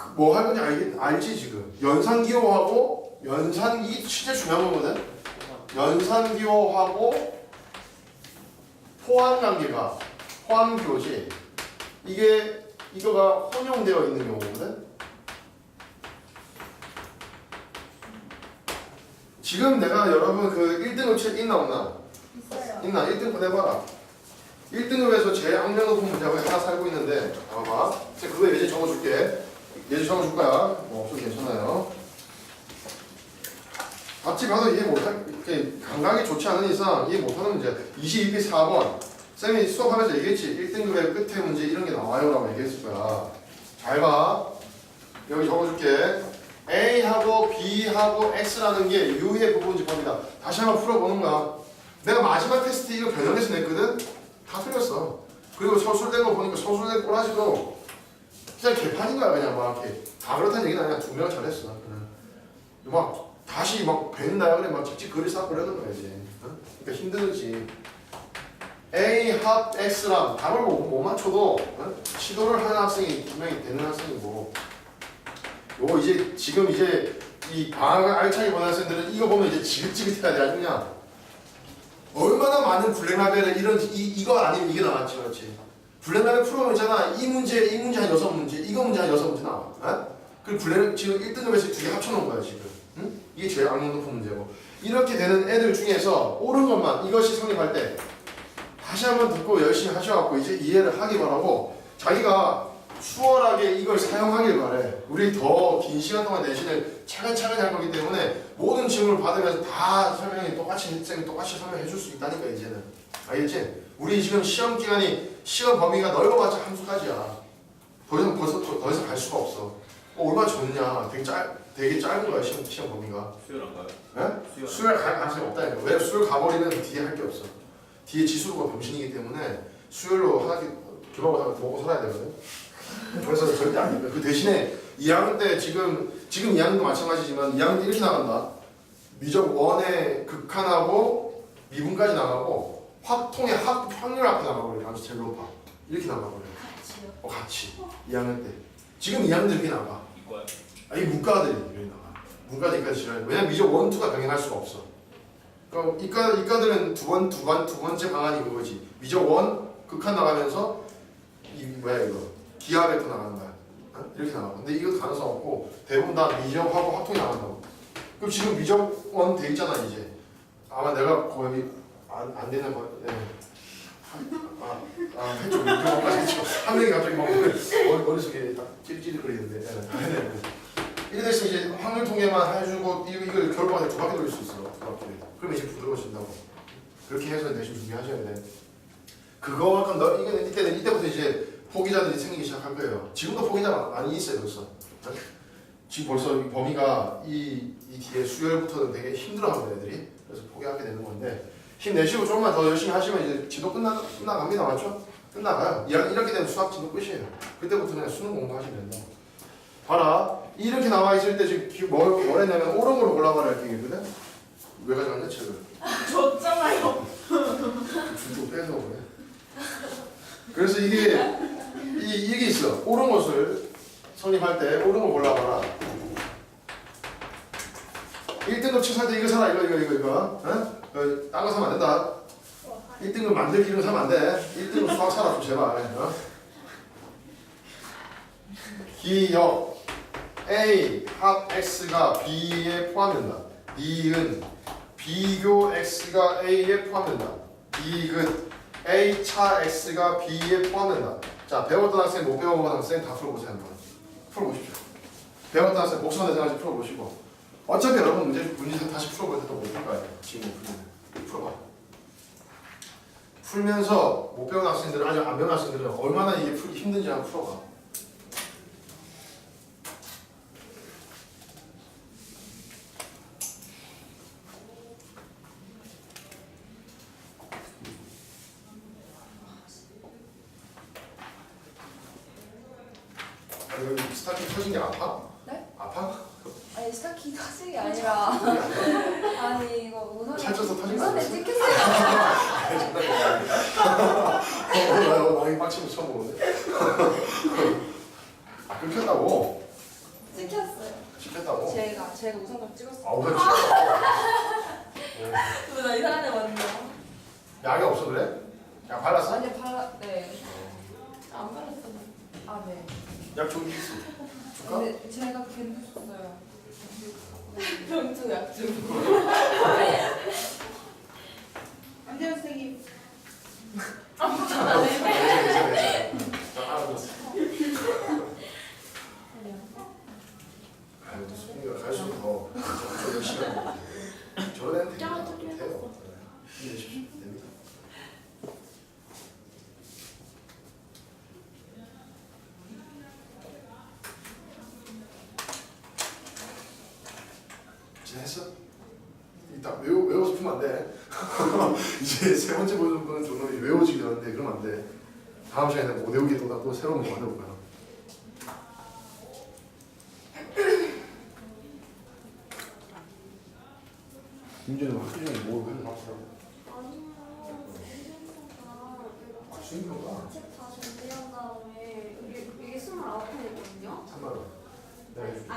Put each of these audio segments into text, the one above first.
그뭐할 건지 알지, 알지 지금. 연산기호하고 연산이 진짜 중요한 거거든? 연산기호하고 포함관계가 포함교지. 이게 이거가 혼용되어 있는 경우거든? 지금 내가 여러분 그 1등급 책 있나 없나? 있어요. 있나? 1등급 해봐라. 1등급에서 제일 악명 높은 문제가 하나 살고 있는데 봐봐. 제가 그거 예제 적어줄게 예제 적어줄 거야. 뭐 없어도 괜찮아요. 같이 봐도 이해 못할 감각이 좋지 않은 이상 이해 못하는 문제. 22피 4번. 쌤이 수업하면서 얘기했지. 1등급의 끝에 문제 이런 게 나와요 라고 얘기했을 거야. 잘 봐. 여기 적어줄게. A하고 B하고 X라는 게 U의 부분집합니다. 다시 한번 풀어보는 거야 내가 마지막 테스트 이거 변형해서 냈거든? 다 틀렸어. 그리고 서술된 거 보니까 서술된 꼬라지도 그냥 개판인 거야 그냥 막 이렇게. 다 그렇다는 얘기는 아니야. 두 명은 잘했어. 그냥. 막 다시 막 벤다야 그래 막 직접 글을 쌓고 그러는 거야 이제. 어? 그러니까 힘들지. A 합 X랑 답을 못, 못 맞춰도 어? 시도를 하는 학생이 분명히 되는 학생이고. 요 이제 지금 이제 이 방학을 알차게 보는 학생들은 이거 보면 이제 지긋지긋해야 돼 그냥. 얼마나 많은 블랙라벨을 이런 이, 이거 아니면 이게 나왔지 그렇지 블랙라벨 풀어보면 있잖아 이 문제 이 문제 한 여섯 문제 이거 문제 한 여섯 문제 나와 어? 그 블랙 지금 1등급에서 두 개 합쳐놓은 거야 지금 응? 이게 제일 악명 높은 문제고 이렇게 되는 애들 중에서 옳은 것만 이것이 성립할 때 다시 한번 듣고 열심히 하셔갖고 이제 이해를 하기 바라고 자기가 수월하게 이걸 사용하길 바래 우리 더 긴 시간 동안 내신을 차근차근히 할 거기 때문에 모든 질문을 받으면서 다 설명이 똑같이 쌤이 똑같이 설명해 줄 수 있다니까 이제는 알겠지? 우리 지금 시험 기간이 시험 범위가 넓어봤자 함수까지야 더 이상 벌써 더, 더 이상 갈 수가 없어 어, 얼마나 좋냐 되게 짧 되게 짧은 거야 시험, 시험 범위가 수요일 안 가요? 예? 수요일 갈 가능성이 없다니까. 왜 수열 가버리면 뒤에 할 게 없어. 뒤에 지수가 병신이기 때문에 수열로 하나 하나 먹고 살아야 되거든. 그래서 절대 안 됩니다. 그 대신에 2학년 때 지금 지금 2학년도 마찬가지지만 2학년 때 이렇게 나간다. 미적 원의 극한하고 미분까지 나가고 확통의 합 확률 앞에 나가버려. 아주 제일 높아. 이렇게 나가버려. 같이요. 어 같이 2학년 때. 지금 2학년도 이렇게 나가. 이과요? 아니 문과들이 이렇게 나가. 문과들까지 싫어요. 왜냐면 미적 원, 투가 병행할 수가 없어. 그럼 이과 이과들은 두 번 두 번 두 번째 방안이 그거지. 미적 원 극한 나가면서 이 뭐야 이거 나가는 거야. 어? 이렇게 나가. 근데 이거 가능성 없고 대부분 다 미적하고 합통이 나간다고. 그럼 지금 미적 원돼 있잖아 이제. 아마 내가 거의 안, 안 되는 거. 예. 아, 아, 해줘. 이거까지 해줘. 한 명이 갑자기 막 머리, 머릿속에 딱 찌릿찌릿거리는데. 예. 네, 네. 이래 돼서 이제 확률 통계만 해주고 이걸 결과가 두 바퀴 돌릴 수 있어. 그러면 이제 부드러워진다고. 그렇게 해서 내신 준비하셔야 돼. 그거만큼 너 이거는 이때는 이때부터 이제 포기자들이 생기기 시작할 거예요. 지금도 포기자 많이 있어요, 벌써. 지금 벌써 이 범위가 이, 이 뒤에 수열부터는 되게 힘들어하는 애들이 그래서 포기하게 되는 건데 힘내시고 조금만 더 열심히 하시면 이제 지도 끝나 끝나갑니다, 맞죠? 끝나가요. 이렇게 되면 수학 지도 끝이에요. 그때부터 그냥 수능 공부하시면 된다. 봐라. 이렇게 나와 있을 때 지금 기- 뭘, 뭘 했냐면 오른으로 올라가라 이렇게 얘기거든? 왜 가져갔냐 책을? 줬잖아요. 줄좀 빼서 그래. 그래서 이게 이, 이게 있어. 옳은 것을 성립할 때 옳은 거 골라봐라. 1등급 책살때 이거 사라 이거 이거 이거 이거. 어? 어, 딴거 사면 안 된다. 1등급 만들기 이런 거 사면 안 돼. 1등급 수학 사라 좀 제발. 어? 기역 A 합 X가 B에 포함된다. 니은 비교 X가 A에 포함된다. 이은 A 차 X가 B에 포함된다. 자 배웠던 학생 못 배워본 학생 다 풀어보세요 한번. 풀어보십시오. 배웠던 학생 목숨 대장까지 풀어보시고 어차피 여러분 문제 문제 다시 풀어볼 때도 못풀 거예요. 지금 못 풀면 풀어봐. 풀면서 못 배운 학생들 아직 안 배운 학생들은 얼마나 이게 풀기 힘든지 한번 풀어봐. 아, 여기 스타킹 터진 게 아파? 네? 아파? 아니 스타킹 터진 게 아니라 아니 이거 우선에 살쪄서 터진 거 우선에 아니야? 찍혔어요. 어, 나 많이 빡치고 처음 보는데. 아, 끊겼다고? 찍혔어요. 시켰다고? 제가 제가 우선점 찍었어요. 아우 나 진짜 나 이상한 애 맞나? 약이 없어 그래? 약 발랐어? 아니 발라 네. 안 발랐어요. 아 네. 약 저기 있어 줄까? 근데 제가 괜히 줬어요. 병주 약주. 안녕 선생님. 괜찮아 괜찮아 나 알아봤어 아유 수민이가 갈수록 더 엄청 열심히 하는 저런 애는 되게 못해요 힘내십시오 됩니다 지냈어? 딱 외워, 외워서 풀면 안 돼. 이제 세 번째 보는 분은 좀 외워지긴 하는데 그러면 안 돼. 다음 시간에 못 외우게 또, 또 새로운 거 만들어 볼까요? 민준이 학교 중에 뭐 하는 거 없어? 아, 수익료가 책다 준비한 다음에 이게 이게 29편이거든요. 3만 원. 내가 해줄게. 안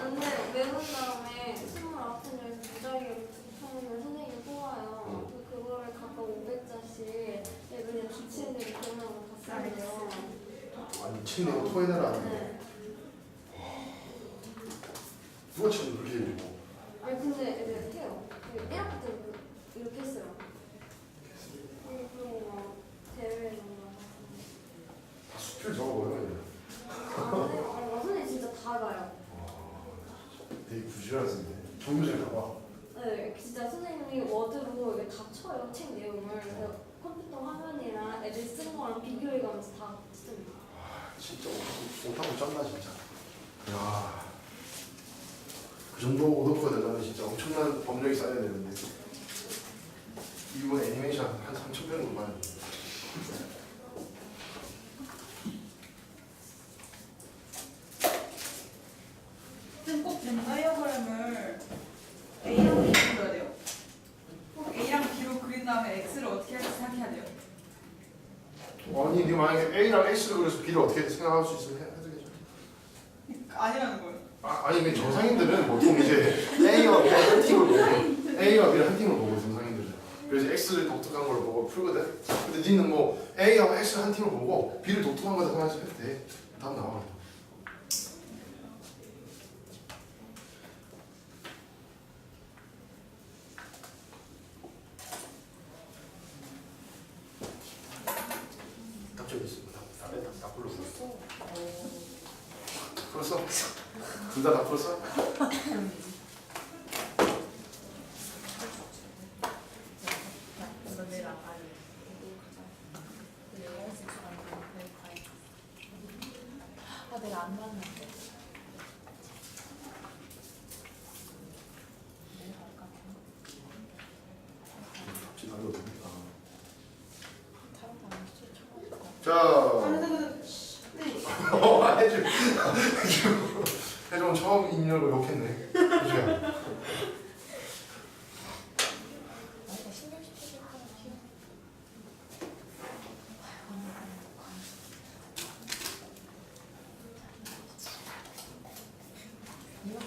안돼 외운 다음에 29편에서 무작위로 편을 선생님이 뽑아요. 그 그거를 각각 500자씩 다 쓰는데요. 아니 친구 토해내라. 네. 누가 친구 그렇게 해주고. 아니 근데 애들 해요. 1학기 때 이렇게 했어요. 그리고 막 대회 이런 거. 다 수필 적어버려 그냥. 안 해요. 아니 선생님 진짜 다 가요. 되게 부지런한 선생님. 정규생 가봐. 네, 진짜 선생님이 워드로 이게 다 쳐요 책 내용을 그래서 컴퓨터 화면이랑 애들 쓴 거랑 비교해가면서 다 씁니다. 아, 진짜 못하고 쩐다 진짜. 야, 그 정도 오덕후가 되려면 진짜 엄청난 법력이 쌓여야 되는데 이번 애니메이션 한 3천 편 정도 봐야 돼. 선생님 꼭 벤다이어그램을 A랑 B로 그려야 돼요. 꼭 A랑 B로 그린 다음에 X를 어떻게 할지 생각해야 돼요. 아니, 네 만약에 A랑 X를 그려서 B를 어떻게 생각할 수 있으면 해- 해도 되죠. 아니라는 거예요. 아, 아니 그 정상인들은 보통 이제 A와 B를 한 팀을 보고 A와 B를 한 팀을 보고 정상인들은 그래서 X를 독특한 걸 보고 풀거든. 근데 니는 뭐 A하고 X를 한 팀을 보고 B를 독특한 거다 생각해서 해도 돼. 답 나와. 답적이 있어. 답, 답에 답, 답 불렀어. 풀었어? 둘 다 다 풀었어? 아 내가 안 봤는데. 내일 갈까? 답지 날로 됩니다. 다른 다른 실 쳐볼까? 자, 선생님, 네. 어. 해준 처음 인연을 욕했네. 그죠? 아 이거 신경 쓰지 마.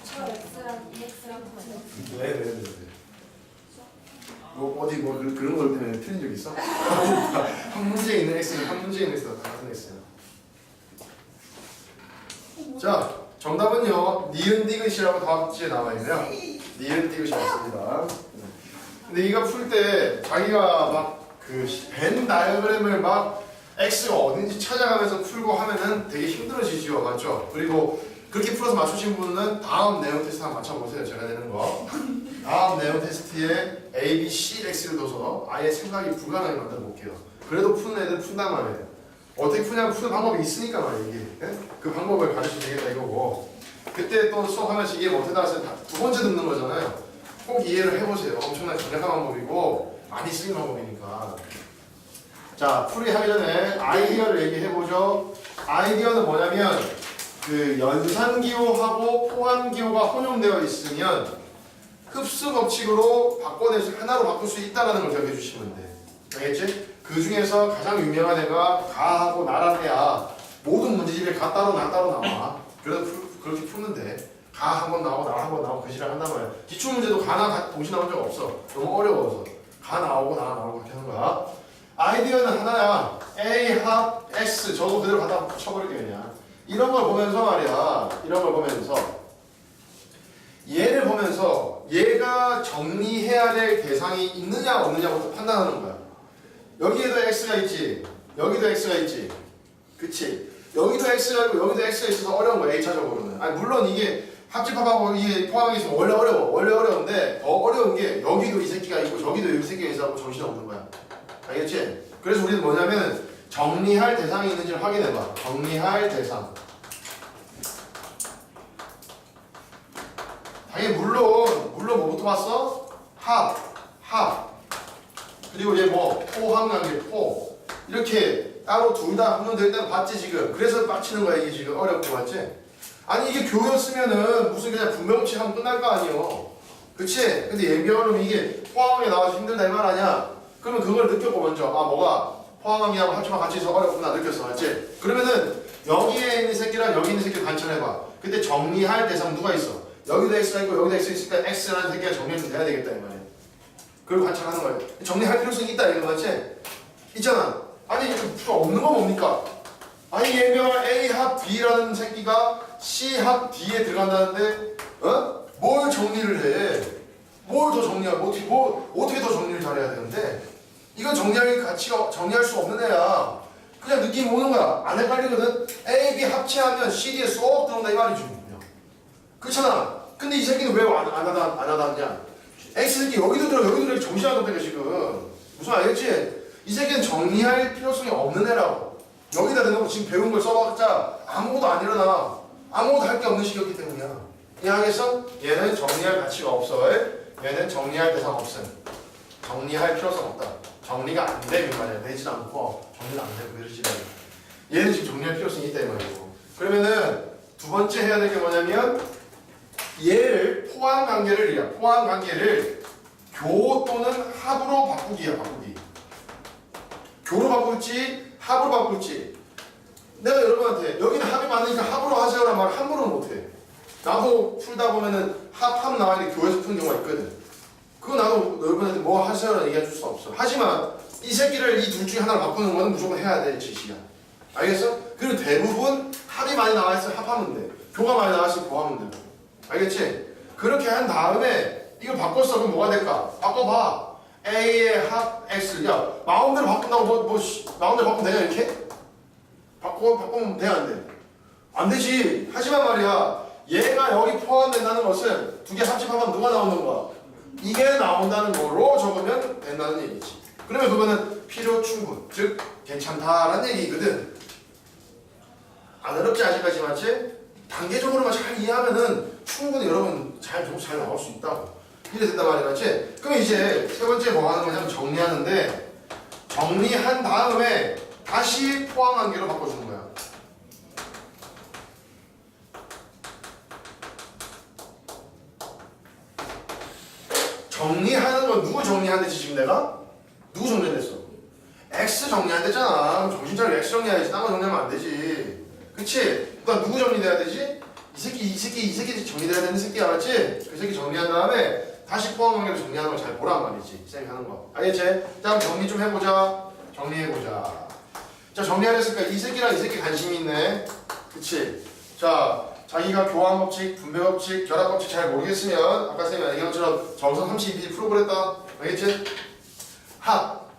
저 X랑 EX랑 같이 네, 네, 네. 네. 뭐 어디 뭐 그, 그런 걸 때문에 틀린 적 있어? 한 문제에 있는 X는 한 문제에 있는 X가 다 같은 X야. 자, 정답은요. 니은 디귿이라고 답지에 나와 있네요. 니은 디귿이 맞습니다. 근데 이거 풀 때 자기가 막 그 벤 다이어그램을 막 X가 어딘지 찾아가면서 풀고 하면은 되게 힘들어지지요, 맞죠? 그리고 그렇게 풀어서 맞추신 분은 다음 내용 테스트 한번 맞춰보세요. 제가 내는 거. 다음 내용 테스트에 A, B, C, X를 둬서 아예 생각이 불가능하게 만들어 볼게요. 그래도 푸는 애들 푼단 말이에요. 어떻게 푸냐면 푸는 방법이 있으니까 말이에요. 이게. 예? 그 방법을 가르치면 되겠다 이거고. 그때 또 수업하면서 못하다 했을 때두 번째 듣는 거잖아요. 꼭 이해를 해보세요. 엄청나게 강력한 방법이고 많이 쓰이는 방법이니까. 자, 풀이 하기 전에 아이디어를 얘기해보죠. 아이디어는 뭐냐면 그 연산기호하고 포함기호가 혼용되어 있으면 흡수 법칙으로 바꿔낼 수 하나로 바꿀 수 있다는 걸 기억해 주시면 돼. 알겠지? 그 중에서 가장 유명한 애가 가하고 나란 애야. 모든 문제집에 가 따로 나 따로 나와. 그래서 풀- 그렇게 푸는데 가한 번 나오고 나 한 번 나오고 그 시간 한단 말이야. 기출 문제도 가나 가- 동시 나온 적 없어. 너무 어려워서 가 나오고 나 나오고 그렇게 하는 거야. 아이디어는 하나야. A 합 X 저거 그대로 갖다 붙여버릴게 그냥. 이런 걸 보면서 말이야. 이런 걸 보면서 얘를 보면서 얘가 정리해야 될 대상이 있느냐 없느냐부터 판단하는 거야. 여기에도 x가 있지. 여기도 x가 있지. 그치? 여기도 x가 있고 여기도 x가 있어서 어려운 거야 1차적으로는. 아니 물론 이게 합집합하고 이게 포함하기 있으면 원래 어려워. 원래 어려운데 더 어려운 게 여기도 이 새끼가 있고 저기도 이 새끼가 있어서 정신이 없는 거야. 알겠지? 그래서 우리는 뭐냐면 정리할 대상이 있는지를 확인해봐. 정리할 대상. 당연히 물론 물론 뭐부터 봤어? 합, 합. 그리고 얘 뭐 포함관계 포 이렇게 따로 둘다 하면 될 때는 봤지 지금. 그래서 빡치는 거야 이게 지금 어렵고 맞지? 아니 이게 교였으면은 무슨 그냥 분명치 하면 끝날 거 아니에요. 그치? 근데 예비언음 이게 포함하게 나와서 힘들다 이 말 아니야? 그러면 그걸 느꼈고 먼저 아 뭐가 포함하기하고 합치만 같이 있어 어렵구나 느꼈어 맞지? 그러면은 여기에 있는 새끼랑 여기 있는 새끼를 관찰해봐 근데 정리할 대상 누가 있어? 여기도 X가 있고 여기도 X 있으니까 X라는 새끼가 정리가 좀 돼야 되겠다 이 말이야 그걸 관찰하는 거야 정리할 필요성이 있다 이거 맞지? 있잖아 아니 이거 필요 없는 건 뭡니까? 아니 예명을 A 합 B라는 새끼가 C 합 D에 들어간다는데 어? 뭘 정리를 해? 뭘 더 정리하고 어떻게 뭐 어떻게 더 정리를 잘해야 되는데 이건 정리할 가치가 정리할 수 없는 애야. 그냥 느낌 오는 거야. 안 헷갈리거든. A, B 합치하면 CD에 쏙 들어온다 이. 그냥. 그렇잖아. 근데 이 새끼는 왜안 하다 안 하다냐? X 새끼 여기도 들어 여기도 들어 정신 안 차려 지금. 무슨 알겠지? 이 새끼는 정리할 필요성이 없는 애라고. 여기다 대놓고 지금 배운 걸 써봤자 아무것도 안 일어나. 아무것도 할 게 없는 시기였기 때문이야. 이해하겠어? 얘는 정리할 가치가 없어. 얘는 정리할 대상 없음. 정리할 필요성 없다. 정리가 안 되면 말이야. 되지도 않고 정리가 안 되고 이러지. 얘는 지금 정리할 필요성이 있다 이 말이고. 그러면은 두 번째 해야 될 게 뭐냐면 얘를 포함 관계를 이야 포함 관계를 교 또는 합으로 바꾸기야 바꾸기. 교로 바꿀지 합으로 바꿀지. 내가 여러분한테 여기는 합이 많으니까 합으로 하세요란 말 함부로 못해. 나도 풀다 보면은 합, 합 나와야 교에서 푸는 경우가 있거든. 그거 나도 여러분한테 뭐 하세요라는 얘기해 줄 수 없어. 하지만 이 새끼를 이 둘 중에 하나를 바꾸는 거는 무조건 해야 될 짓이야. 알겠어? 그리고 대부분 합이 많이 나와 있으면 합하면 돼. 교가 많이 나와 있으면 교하면 돼. 알겠지? 그렇게 한 다음에 이걸 바꿨어. 그럼 뭐가 될까? 바꿔봐. A의 합 X. 야, 마음대로 바꾼다고 뭐, 뭐, 씨, 마음대로 바꾸면 되냐, 이렇게? 바꿔, 바꾸면 돼, 안 돼? 안 되지. 하지만 말이야. 얘가 여기 포함된다는 것은 두 개 합집하면 누가 나오는 거야? 이게 나온다는 거로 적으면 된다는 얘기지. 그러면 그거는 필요 충분, 즉 괜찮다라는 얘기거든. 안 어렵지 아직까지 맞지? 단계적으로만 잘 이해하면은 충분히 여러분 잘, 좀잘 나올 수 있다고. 이래 된단 말이야, 맞지? 그럼 이제 세 번째 뭐 하는 거냐면 정리하는데 정리한 다음에 다시 포함 관계로 바꿔주는 거야. 정리하는 건 누구 정리한댔지 지금 내가? 누구 정리했어? X 정리한댔잖아. 정신 차리고 X 정리해야지. 딴거 정리하면 안 되지. 그치? 그러니까 누구 정리돼야 되지? 이 새끼, 이 새끼, 이 새끼 정리돼야 되는 새끼야, 맞지? 그 새끼 정리한 다음에 다시 포함 관계로 정리하는 걸 잘 보란 말이지. 쌤이 하는 거. 알겠지? 자, 그럼 정리 좀 해보자. 정리해보자. 자, 정리하랬으니까 이 새끼랑 이 새끼 관심이 있네. 그치? 자, 자기가 교환 법칙, 분배 법칙, 결합 법칙 잘 모르겠으면 아까 쌤이 얘기한 것처럼 정성 32 풀어버렸다. 알겠지? 합,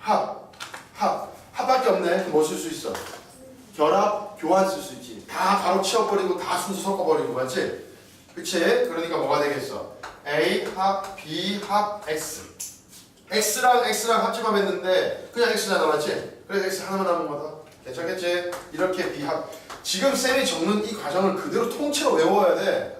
합, 합. 합밖에 없네. 뭐 쓸 수 있어? 결합, 교환 쓸 수 있지. 다 바로 치워버리고 다 순서 섞어버리고 맞지? 그치? 그러니까 뭐가 되겠어? A 합, B 합, X. X랑 X랑 합집합 했는데 그냥 X잖아 맞지? 그래서 X 하나만 남은 거다. 괜찮겠지? 이렇게 B 합. 지금 쌤이 적는 이 과정을 그대로 통째로 외워야 돼.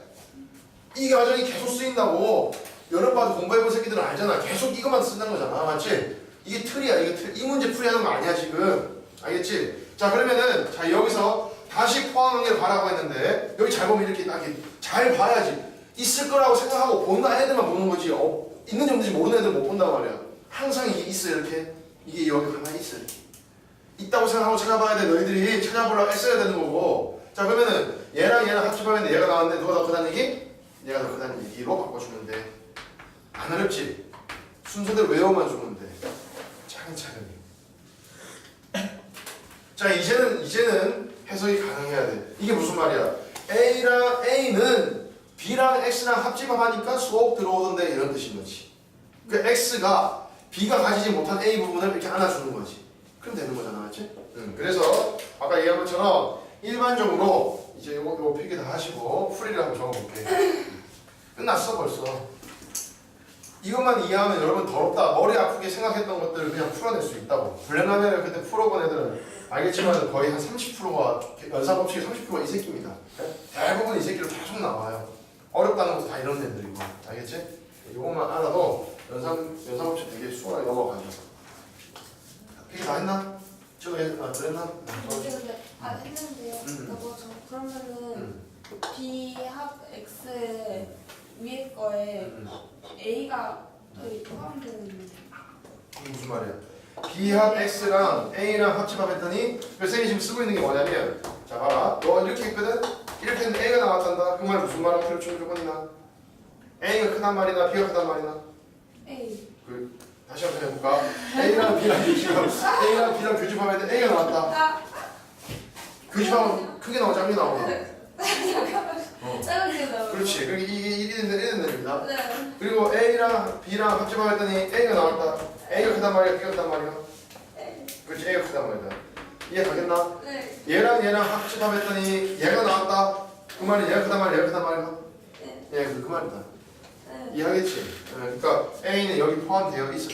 이 과정이 계속 쓰인다고. 여름바도 공부해본 새끼들은 알잖아. 계속 이것만 쓴다는 거잖아. 맞지? 이게 틀이야. 이게 틀. 이 문제 풀이하는 거 아니야 지금. 알겠지? 자 그러면은 자 여기서 다시 포함 관계를 봐라고 했는데 여기 잘 보면 이렇게 딱 이렇게 잘 봐야지. 있을 거라고 생각하고 보는 애들만 보는 거지. 어, 있는지 없는지 모르는 애들 못 본단 말이야. 항상 이게 있어 이렇게. 이게 여기 하나 있어 이렇게. 있다고 생각하고 찾아봐야 돼. 너희들이 찾아보려고 애써야 되는 거고 자 그러면은 얘랑 얘랑 합집하면 얘가 나왔는데 누가 더 크다는 얘기? 얘가 더 크다는 얘기로 바꿔주면 돼. 안 어렵지? 순서대로 외워만 주면 돼. 차근차근히. 자 이제는 이제는 해석이 가능해야 돼. 이게 무슨 말이야? A랑 A는 B랑 X랑 합집합하니까 수업 들어오던데 이런 뜻인 거지. 그 X가 B가 가지지 못한 A 부분을 이렇게 안아주는 거지. 그럼 되는 거잖아, 맞지? 응. 그래서 아까 얘기한 것처럼 일반적으로 이제 요거 요거 필기 다 하시고 한번 적어볼게. 끝났어 벌써. 이것만 이해하면 여러분 더럽다 머리 아프게 생각했던 것들을 그냥 풀어낼 수 있다고 블랙라면을 그때 풀어본 애들은 알겠지만 거의 한 30%가 연산 법칙의 30%가 이 새끼입니다 대부분 이 새끼로 계속 나와요 어렵다는 것도 다 이런 애들이고 알겠지? 이것만 알아도 연산, 연산 법칙 되게 수월하게 넘어가죠 이게 다 했나? 저거 했, 아 그랬나? 근데 근데 아 했는데요. 음. 그거 저 그러면은 음, B 합 X 위에 거에 음. A가 여기 포함되는 이게 무슨 말이야? B합 X랑 A랑 합집합했더니 그 쌤이 지금 쓰고 있는 게 뭐냐면 자 봐라 너 이렇게 했거든? 이렇게 했는데 A가 나왔단다 그 말 무슨 말하고 필요충 조건이나 A가 크단 말이나 B가 크단 말이나 A 그 다시 한번 해볼까? A랑 B랑 교집합 A랑 B랑 교집합했는데 A가 나왔다 교집합은 크게 나오고 작게 나오고 어. 작은 나오고 그렇지 그게 이게 1이 되는 됩니다 네. 그리고 A랑 B랑 합집합했더니 A가 나왔다 A가 크단 말이야 B가 크단 말이야 네. 그렇지 A가 크단 말이야 이해 가겠나? 네. 얘랑 얘랑 합집합했더니 얘가 나왔다. 그 말이 얘가 크단 말이야, 얘가 크단 말이야. 네. 예, 그, 그 말이다. 네. 이해하겠지? 예, 그러니까 A는 여기 포함되어 있어.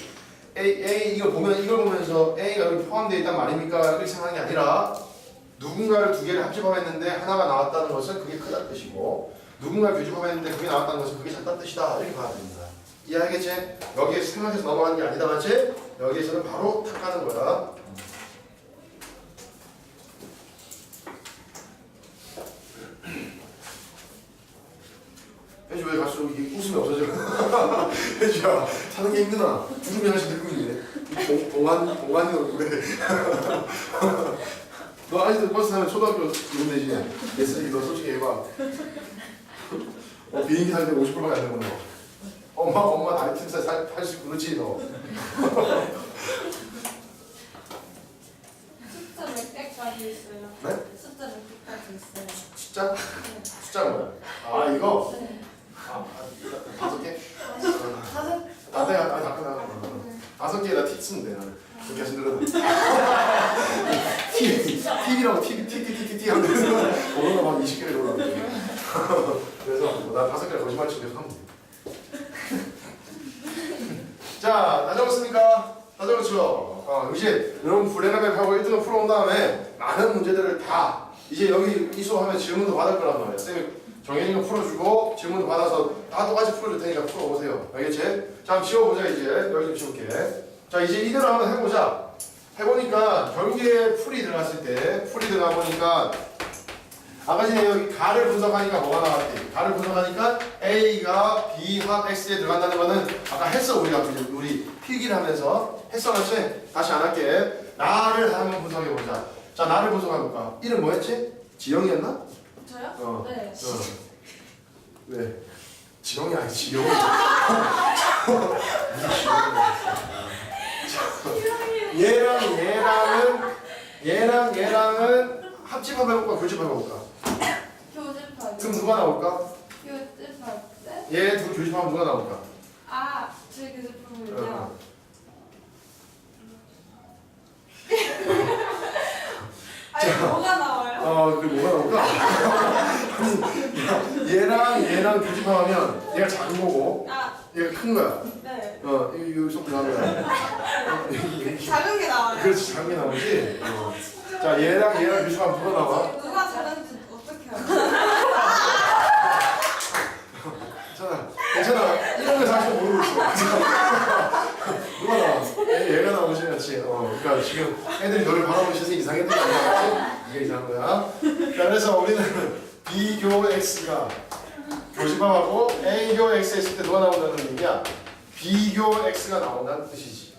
A, A 이걸 보면 이걸 보면서 A가 여기 포함되어 있단 말입니까? 이렇게 생각하는 게 아니라 누군가를 두 개를 합집합했는데 하나가 나왔다는 것은 그게 크다는 뜻이고 누군가를 교집합했는데 그게 나왔다는 것은 그게 작다는 뜻이다. 이렇게 봐야 됩니다. 이해하겠지? 여기에 생각해서 넘어가는 게 아니다, 맞지? 여기에서는 바로 탁 가는 거야. 혜주 왜 갈수록 이게 웃음이 없어져? 혜주야 사는 게 힘드나? 웃음이 하나씩 늘고 있네 이 동- 동안, 동안이 얼굴에 너 아직도 버스 타면 초등학교 이름 되지? 예슬이 너 솔직히 해봐 어, 비행기 탈때 50불밖에 안 되구나 엄마 엄마 나이 팀사 살수 그렇지 너 숫자 몇 개까지 있어요? 네? 숫자 몇 개까지 있어요? 숫자? 숫자가 뭐야? 아 이거? 네. 아, 아 다섯 개? 다섯 아, 네, 아, 다 끝나. 다섯 개에다 티 쓰면 돼, 나는. 그렇게 하시 늘어나. 티, TV라고 TV, 티, 티, 티, 티, 티 하면 번호가 막 20개를 돌아. 그래서 뭐나 다섯 개를 거짓말 치고 계속 하면 돼. 자, 다 적었습니까? 다 적었죠? 어, 이제 여러분 불행하게하고 1등을 풀어온 다음에 많은 문제들을 다 이제 여기 이 수업하면 질문도 받을 거란 말이야. 쌤이 정현이가 풀어주고 질문도 받아서 다 똑같이 풀어줄 테니까 풀어보세요. 알겠지? 자, 한번 지워보자 이제. 여기 좀 지울게. 자, 이제 이대로 한번 해보자. 해보니까 결국에 풀이 들어갔을 때 풀이 들어가 보니까 아까 전에 여기 가를 분석하니까 뭐가 나왔지? 가를 분석하니까 A가 B 합 X에 들어간다는 거는 아까 했어 우리가 우리 필기를 하면서 했어 맞지? 다시 안 할게 나를 한번 분석해 보자 자 나를 분석해 볼까? 이름 뭐였지? 지영이었나? 저요? 어. 네. 어. 왜? 지영이 아니 지영 얘랑 얘랑은 얘랑 얘랑은 합집합 해볼까 교집합 해볼까? 교집합. 그럼 누가 나올까? 교집합. 네? 얘둘 교집합하면 누가 나올까? 아, 제 교집합은요. 어. 아니 뭐가 나와요? 어, 그 뭐가 나올까? 아니, 얘랑 얘랑 교집합하면 얘가 작은 거고 아, 얘가 큰 거야. 네. 어, 이거 여기서 들어간 거야. 어. 작은 게 나와요. 그렇지, 작은 게 나오지. 어. 자, 얘랑 얘랑 교집합하면 누가 나와? 누가 작은지 어떻게 알아요? 괜찮아, 괜찮아. 이런 거 사실 모르고 있어. 누가 나와? 얘, 얘가 나오지, 그렇지. 어, 그러니까 지금 애들이 너를 바라보는 시선이 이상했던 거야. 이게 이상한 거야. 자, 그래서 우리는 비교 x가 교집합하고 a교 x 했을 때 누가 나온다는 얘기야? 비교 x가 나온다는 뜻이지.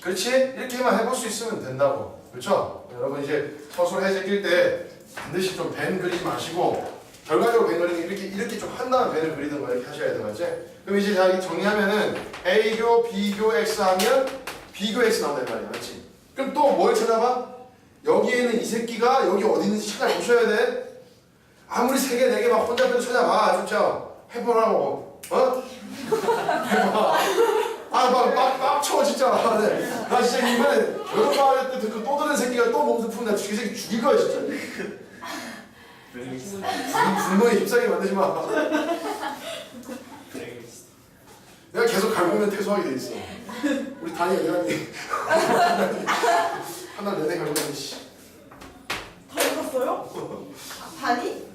그렇지? 이렇게만 해볼 수 있으면 된다고. 그렇죠? 여러분 이제 서술 해제 낄때 반드시 좀 밴 그리지 마시고 결과적으로 밴 그리는 게 이렇게 이렇게 좀 한 다음 밴을 그리는 거 이렇게 하셔야 맞지? 그럼 이제 자 정리하면은 A교 B교 X 하면 B교 X 나온단 말이야, 맞지? 그럼 또 뭘 찾아봐? 여기에는 이 새끼가 여기 어디 있는지 찾아보셔야 돼. 아무리 세 개, 네 개 막 혼자 빼도 찾아봐, 진짜 해보라 고, 어? 해봐. 아, 막, 막, 빡쳐, 진짜. 네. 나 진짜 이번에 여름방학 때또 드는 새끼가 또 몸도 푸는데 그 새끼 죽일 거야, 진짜. 분- 분노에 휩싸이게 만들지 마. 내가 계속 갈고면 퇴소하게 돼 있어. 우리 단이 의원이 한날 내내 갈고면 씨. 더 읽었어요? 반이?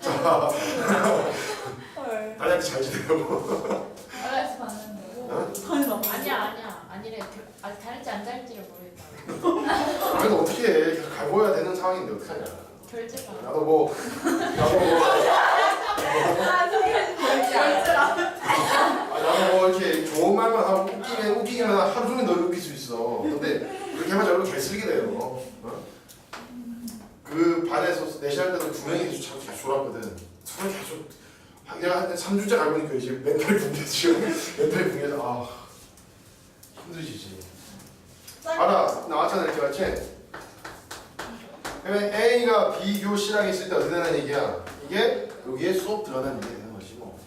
자, 헐. 단이한테 잘 지내고. 알아서 봤는데. 반이 나 아니야 아니야 아니래 들- 아 잘지 안 잘지를 모르겠다 그래도 어떻게 해? 계속 갈고야 되는 상황인데 어떡하냐. 결제가 나도 뭐, 나도 뭐. 아. 아, 뭐 이렇게 좋은 말만 하고 웃기게 웃기게만 하루 종일 널 웃길 수 있어. 근데 그렇게 해봤자 얼굴 개쓰기 돼요. 그 반에서 내시할 때도 두 명이 자꾸 계속 졸았거든. 두 명이 계속 한- 내가 한 3주째 알고 보니까 이제 멘탈이 붕괴 지금 멘탈이 붕괴해서 아 힘들지지. 알아 나왔잖아 이렇게 맞지? 그러면 A가 B, 교 C랑 있을 때 어떻게 되는 얘기야? 이게 여기에 수업 들어가는 얘기 되는 거지 뭐.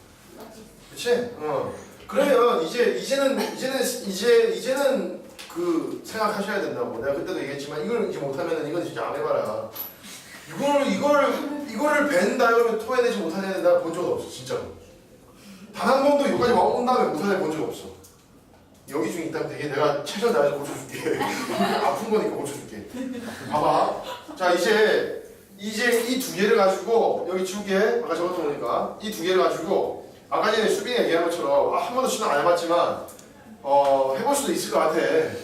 그치? 어. 그러면 이제 이제는 이제는 이제 이제는 그 생각하셔야 된다고. 내가 그때도 얘기했지만 이걸 이제 못하면은 이건 진짜 안 해봐라. 이걸 이걸 이거를 벤다 이러면 토해내지 못하는 애는 내가 본적 없어 진짜로. 단 한 번도 여기까지 와온 다음에 못하는 애본적 없어. 여기 중에 있다면 되게 내가 최선 다해서 고쳐줄게. 아픈 거니까 고쳐줄게. 봐봐. 자 이제 이제 이 두 개를 가지고 여기 두개 아까 적었던 거니까 이 두 개를 가지고 아까 전에 수빈이 얘기한 것처럼 아, 한 번도 시도 안 해봤지만 어 해볼 수도 있을 것 같아.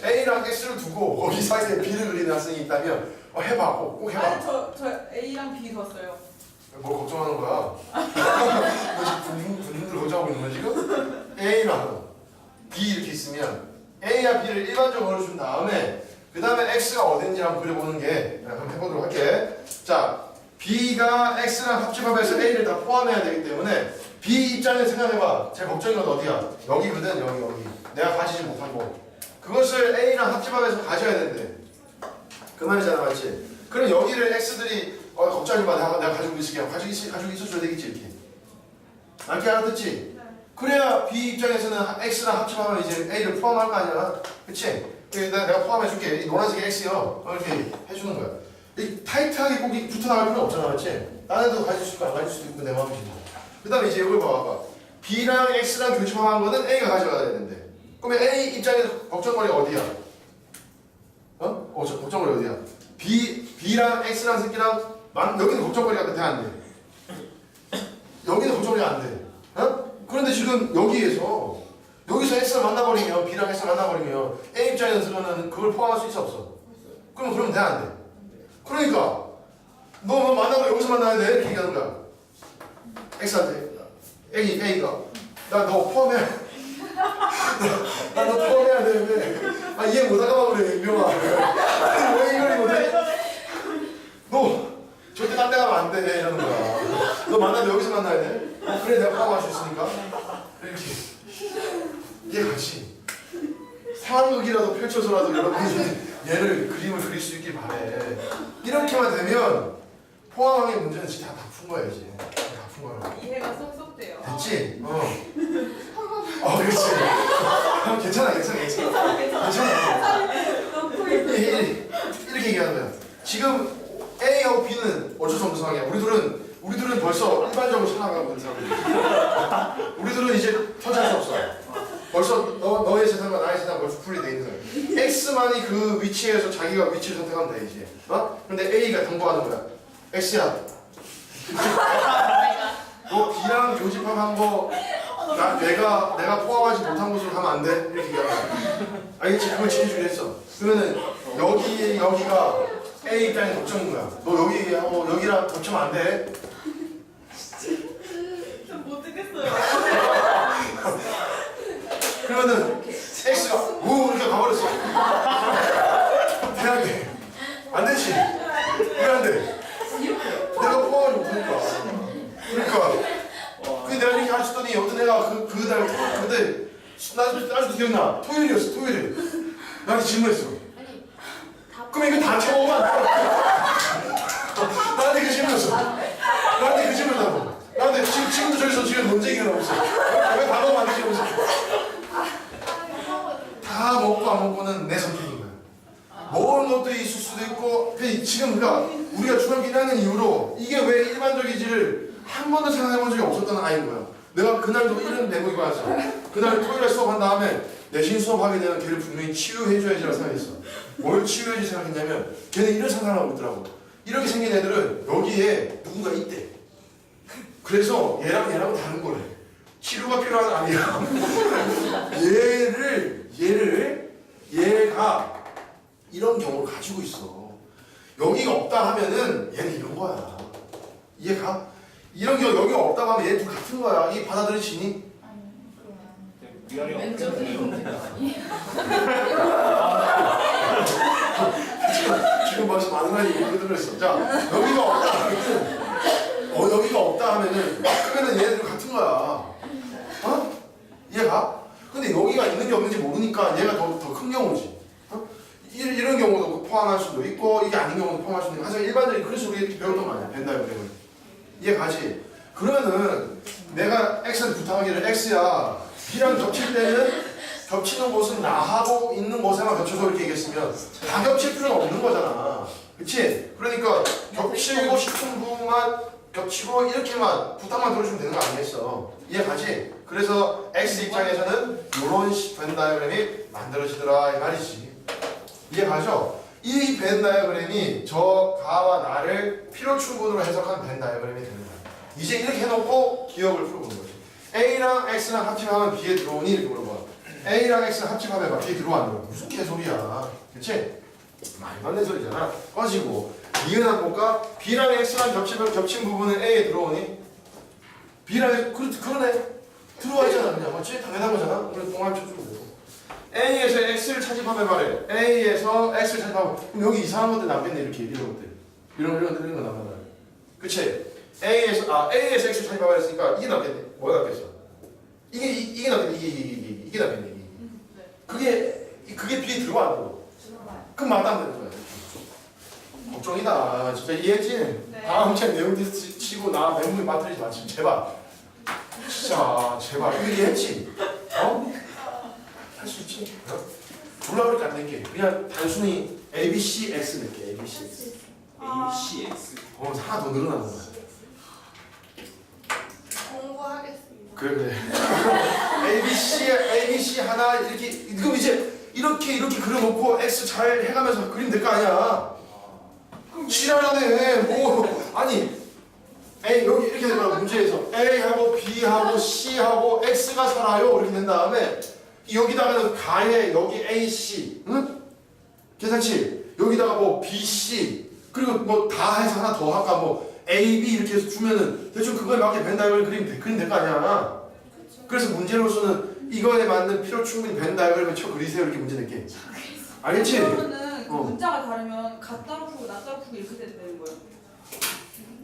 A랑 X를 두고 거기 사이에 B를 그리는 학생이 있다면 어, 해봐 꼭, 꼭 해봐. 아니, 저, 저 A랑 B 뒀어요. 뭘 걱정하는 거야? 너 지금 군- 군인들 걱정하고 있는 거야 지금? A랑 B 이렇게 있으면 A와 B를 일반적으로 준 다음에 그 다음에 X가 어딘지 한번 그려보는 게 한번 해보도록 할게 자 B가 X랑 합집합해서 A를 다 포함해야 되기 때문에 B 입장에서 생각해봐 제일 걱정인 건 어디야? 여기거든 여기 여기 내가 가지지 못한 거 그것을 A랑 합집합해서 가져야 된대 그 말이잖아 맞지? 그럼 여기를 X들이 어 걱정하지 마 내가, 가지고 있을게 가지고, 있, 가지고 있어줘야 되겠지 이렇게 알게 알아듣지? 그래야 B 입장에서는 X랑 합집하면 이제 A를 포함할 거 아니야 그치? 내가, 내가 포함해줄게 이 노란색이 X요 어, 이렇게 해주는 거야 이 타이트하게 꼭 이렇게 붙어 나갈 필요 없잖아 맞지? 딴 애도 가질 수 있고 안 가질 수도 있고 내 마음이지 그 다음에 이제 이걸 봐봐 B랑 X랑 교집합한 거는 A가 가져가야 되는데 그러면 A 입장에서 걱정거리가 어디야? 어? 어, 저 걱정거리 어디야? B, B랑 X랑 새끼랑 만, 여기는 걱정거리가 돼, 안 돼? 여기는 걱정거리가 안 돼. 어? 그런데 지금 여기에서 여기서 X를 만나버리면 B랑 X를 만나버리면 A 입장에서는 그걸 포함할 수 있어 없어? 그럼 그러면 돼, 안 돼? 그러니까 너 뭐 만나고 여기서 만나야 돼? 이렇게 얘기하는 거야. X한테 A, A가 나 너 포함해 나너 포함해야 되는데 아 이해 못하가 봐 그래 아니 왜 이걸 못해 너 절대 딴 데 가면 안 돼 이러는 거야. 너 만나면 여기서 만나야 돼? 어, 그래 내가 포함할 수 있으니까. 이렇게. 이해가지 상황극이라도 펼쳐서라도 여러분이 얘를 그림을 그릴 수 있길 바래. 이렇게만 되면 포함왕의 문제는 진짜 다 푼 거야 이제. 다 푼 거야 이해가 쏙쏙 돼요. 됐지? 어. 어, 그렇지. 어, 괜찮아, 괜찮아, 괜찮아. 괜찮아. 이- 이렇게 얘기하는 거야. 지금 A하고 B는 어쩔 수 없는 상황이야. 우리들은 우리들은 벌써 일반적으로 살아가고 있는 사람들. 우리들은 이제 터치할 수 없어. 벌써 너 너의 세상과 나의 세상 벌써 분리돼 있는 거야. X만이 그 위치에서 자기가 위치를 선택하면 돼 이제. 어? 근데 A가 당부하는 거야. X야. 너 B랑 교집합한 거, 나, 내가, 내가 포함하지 못한 곳으로 가면 안 돼? 이렇게 얘기하는 알겠지? 그걸 지켜주기로 했어. 그러면은, 여기, 여기가 A 입장에 걱정인 거야. 너 여기, 어, 여기랑 겹치면 안 돼? 못 듣겠어요. 그러면은, X가, 우, 이렇게 가버렸어. 돼야 돼. 안 되지? 왜 안 돼? 그 날 토- 근데 나 아직도 기억나. 토요일이었어. 토요일. 나한테 질문했어. 아니 다 그럼 이거 다 채워오면 안 돼. 나한테 그 질문했어. 나한테 그 질문하고. 나한테 지금 지금도 저기서 지금 논쟁이가 나오고 있어. 왜다 먹으면 안 되지? 이러면서. 다 먹고 안 먹고는 내 선택인 거야. 먹은 것도 있을 수도 있고 근데 지금 우리가 우리가 중학교 1학년 이후로 이게 왜 일반적인지를 한 번도 생각해 본 적이 없었던 아이인 거야. 내가 그날도 이런 대목이 받았어. 그날 토요일에 수업한 다음에 내신 수업하게 되면 걔를 분명히 치유해줘야지라고 생각했어. 뭘 치유해야지 생각했냐면 걔는 이런 상상을 하고 있더라고. 이렇게 생긴 애들은 여기에 누군가 있대. 그래서 얘랑 얘랑 다른 거래. 치료가 필요한 아니야. 얘를 얘를 얘가 이런 경우를 가지고 있어. 여기가 없다 하면은 얘는 이런 거야. 이해가? 이런 경우 여기가 없다고 하면 얘 둘 같은 거야. 이 받아들이시니? 위아래 지금 벌써 많은 말이 이렇게 들었어. 자, 여기가 없다 하면은 어 여기가 없다 하면은 그러면은 얘들 같은 거야. 어? 이해가? 근데 여기가 있는지 없는지 모르니까 얘가 더 더 큰 경우지. 어? 이런, 이런 경우도 포함할 수도 있고 이게 아닌 경우도 포함할 수도 있고 하지만 일반적인 그래서 우리 배웠던 거 아니야 벤다이어그램을 이해 가지? 그러면은 내가 x한테 부탁하기를 x야 b랑 겹칠 때는 겹치는 곳은 나하고 있는 곳에만 겹쳐서 이렇게 얘기했으면 다 겹칠 필요는 없는 거잖아 그치? 그러니까 겹치고 싶은 부분만 겹치고 이렇게만 부탁만 들어주면 되는 거 아니겠어 이해 가지? 그래서 x 입장에서는 이런 벤 다이어그램이 만들어지더라 이 말이지 이해 가죠? 이 벤 다이어그램이 저 가와 나를 필요 충분으로 해석한 벤 다이어그램이 거야 이제 이렇게 해놓고 기억을 풀어보는 거지. A랑 X랑 합집하면 B에 들어오니? 이렇게 물어봐. A랑 X랑 합집하면 B에 들어왔는 무슨 개소리야? 그치? 말도 안 되는 소리잖아. 꺼지고. 이은한 볼까? B랑 X랑 겹치면 겹친 부분은 A에 들어오니? B랑 그, 그러네. 들어와 있잖아 그냥. 맞지? 당연한 거잖아. 우리 동안 쳐주면 되고 A에서 X를 차집하면 말해 A에서 X를 차집하면 그럼 여기 이상한 것들 남겠네 이렇게 이런 것들. 이런 이런 이런 거 거야 그치? A에서 아 A에서 X를 차집하면 했으니까 이게 남겠네. 뭐가 남겠어? 이게 이, 이게 남겠네. 이게 이게 이게 이게 남겠네 이게. 그게 그게 B에 거 그럼 되는 거야. 걱정이다. 진짜 이해했지? 네. 다음 책 내용 테스트 치고 나 맹물 빠뜨리지 마. 지금 제발. 진짜 제발. 이해했지? 어? 할 수 있지? 그렇게 안 낼게 그냥 단순히 A, B, C, X 낼게 A, B, C, X. 아. A, C, X. 어 하나 더 늘어나는 거야. 공부하겠습니다. 그래. 그래 A, B, C, A, B, C 하나 이렇게 그럼 이제 이렇게 이렇게 그려놓고 X 잘 해가면서 그리면 될 거 아니야. 지랄하네. 뭐. 아니 A 여기 이렇게 되면 문제에서. A하고 B하고 C하고 X가 살아요. 이렇게 된 다음에 여기다가는 가에 여기 A, C 응? 괜찮지? 여기다가 뭐 B, C 그리고 뭐 다 해서 하나 더 할까 뭐 A, B 이렇게 해서 주면은 대충 그거에 맞게 벤다이어그램 그리면 돼- 그리면 될거 아니야 그래서 문제로서는 이거에 맞는 필요 충분히 벤다이어그램을 쳐 그리세요 이렇게 문제 낼게 알겠지? 그러면은 그 어. 문자가 다르면 같 따로 풀고 나 따로 풀고 이렇게 되는 거예요?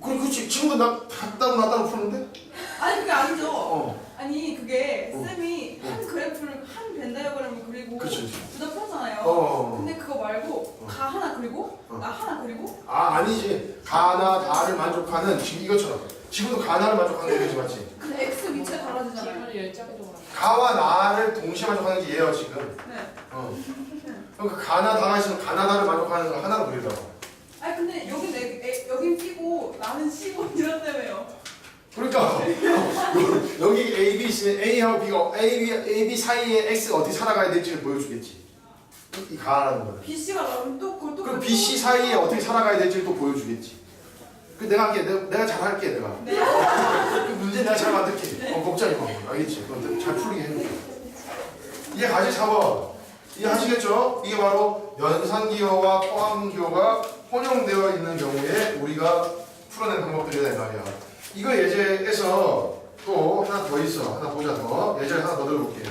그럼 그렇지 지금도 나나 따로 푸는데? 아니 그게 아니죠. 어 아니 그게 어. 쌤이 어. 한 그래프를 한 벤다이어그램을 그리고 그치 그치 두다 풀었잖아요. 어. 근데 그거 말고 어. 가 하나 그리고 어. 나 하나 그리고 아 아니지 가나 다를 만족하는 지금 이것처럼 지금도 가나를 만족하는 게 되지 맞지? 근데 x. 기분을 열정적으로 가와 나를 동시에 만족하는 게 얘예요 지금 네. 어. 그럼 그 가나 다가 있으면 가나 다를 만족하는 거 하나로 그리라고 아니 근데 여기 내 에, 여긴 B고 나는 C고 이런다며요. 그러니까 여기 A, B 있으면 A하고 B가 A, B, A, B 사이에 X가 어떻게 살아가야 될지를 보여주겠지. 이 가라는 거는. B C가 나오면 또 그걸 또 그럼 B, C 사이에 어떻게 살아가야 될지를 또 보여주겠지. 그 내가 할게. 내가, 내가 잘 할게 내가. 네. 그 문제 내가 잘 만들게. 어 걱정이 마 알겠지? 그럼 잘 풀리게 해줄게 이게 가지 4번 이해하시겠죠? 이게 바로 연산기호와 포함기호가 혼용되어 있는 경우에 우리가 풀어낸 방법들이다 이 말이야. 이거 예제에서 또 하나 더 있어. 하나 보자 더. 예제 하나 더 들어볼게요